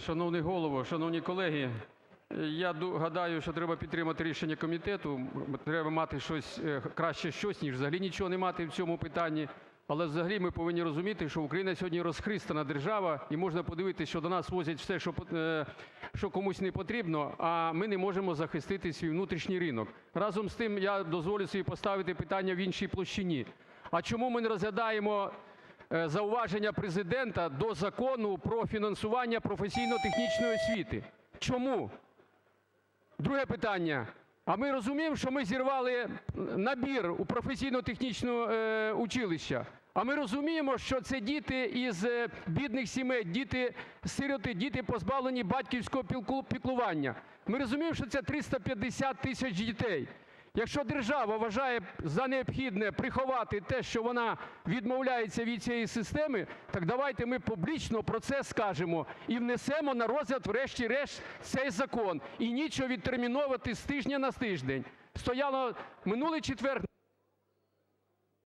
Шановний Голово, шановні колеги, я гадаю, що треба підтримати рішення комітету. Треба мати щось, краще щось, ніж взагалі нічого не мати в цьому питанні. Але взагалі ми повинні розуміти, що Україна сьогодні розхристана держава, і можна подивитись, що до нас возять все, що комусь не потрібно, а ми не можемо захистити свій внутрішній ринок. Разом з тим, я дозволю собі поставити питання в іншій площині. А чому ми не розглядаємо зауваження Президента до Закону про фінансування професійно-технічної освіти? Чому? Друге питання. А ми розуміємо, що ми зірвали набір у професійно-технічні училища? А ми розуміємо, що це діти із бідних сімей, діти-сироти, діти, позбавлені батьківського піклування? Ми розуміємо, що це 350 тисяч дітей. Якщо держава вважає за необхідне приховати те, що вона відмовляється від цієї системи, так давайте ми публічно про це скажемо і внесемо на розгляд врешті-решт цей закон. І нічого відтерміновувати з тижня на тиждень. Стояло минулий четвер…